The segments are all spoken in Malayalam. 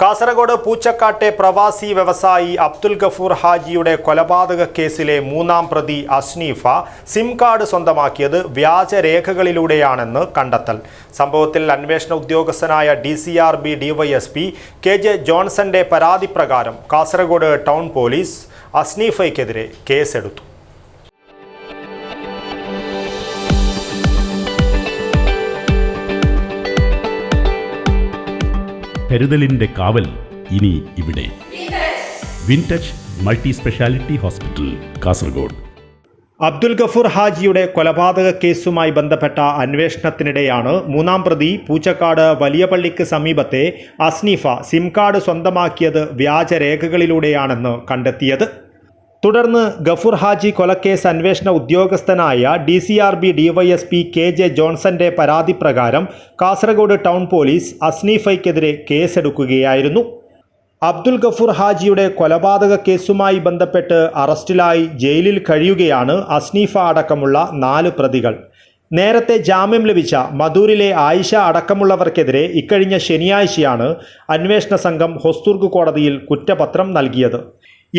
കാസർഗോഡ് പൂച്ചക്കാട്ടെ പ്രവാസി വ്യവസായി അബ്ദുൽ ഗഫൂർ ഹാജിയുടെ കൊലപാതക കേസിലെ മൂന്നാം പ്രതി അസ്നീഫ സിം കാർഡ് സ്വന്തമാക്കിയത് വ്യാജരേഖകളിലൂടെയാണെന്ന് കണ്ടെത്തൽ. സംഭവത്തിൽ അന്വേഷണ ഉദ്യോഗസ്ഥനായ D C R B DYSP K J ജോൺസന്റെ പരാതി പ്രകാരം കാസർഗോഡ് ടൗൺ പോലീസ് അസ്നീഫയ്ക്കെതിരെ കേസെടുത്തു. കരുതലിന്റെ കാവൽ ഇനി ഇവിടെ. Wintouch multi speciality hospital Kasaragod. Abdul Gafoor ഹാജിയുടെ കൊലപാതക കേസുമായി ബന്ധപ്പെട്ട അന്വേഷണത്തിനിടെയാണ് മൂന്നാം പ്രതി പൂച്ചക്കാട് വലിയപള്ളിക്ക് സമീപത്തെ അസ്നീഫ സിം കാർഡ് സ്വന്തമാക്കിയത് വ്യാജരേഖകളിലൂടെയാണെന്ന് കണ്ടെത്തിയത്. തുടർന്ന് ഗഫൂർ ഹാജി കൊലക്കേസ് അന്വേഷണ ഉദ്യോഗസ്ഥനായ D C R B DYSP K J ജോൺസന്റെ പരാതി പ്രകാരം കാസർഗോഡ് ടൗൺ പോലീസ് അസ്നീഫയ്ക്കെതിരെ കേസെടുക്കുകയായിരുന്നു. അബ്ദുൽ ഗഫൂർ ഹാജിയുടെ കൊലപാതക കേസുമായി ബന്ധപ്പെട്ട് അറസ്റ്റിലായി ജയിലിൽ കഴിയുകയാണ് അസ്നീഫ അടക്കമുള്ള നാല് പ്രതികൾ. നേരത്തെ ജാമ്യം ലഭിച്ച മധൂരിലെ ആയിഷ അടക്കമുള്ളവർക്കെതിരെ ഇക്കഴിഞ്ഞ ശനിയാഴ്ചയാണ് അന്വേഷണ സംഘം ഹൊസ്തുർഗ് കോടതിയിൽ കുറ്റപത്രം നൽകിയത്.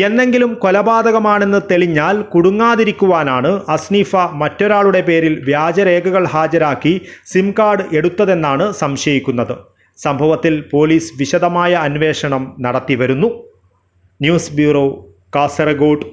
എന്നെങ്കിലും കൊലപാതകമാണെന്ന് തെളിഞ്ഞാൽ കുടുങ്ങാതിരിക്കുവാനാണ് അസ്നീഫ മറ്റൊരാളുടെ പേരിൽ വ്യാജരേഖകൾ ഹാജരാക്കി സിം കാർഡ് എടുത്തതെന്നാണ് സംശയിക്കുന്നത്. സംഭവത്തിൽ പോലീസ് വിശദമായ അന്വേഷണം നടത്തിവരുന്നു. News bureau Kasaragod.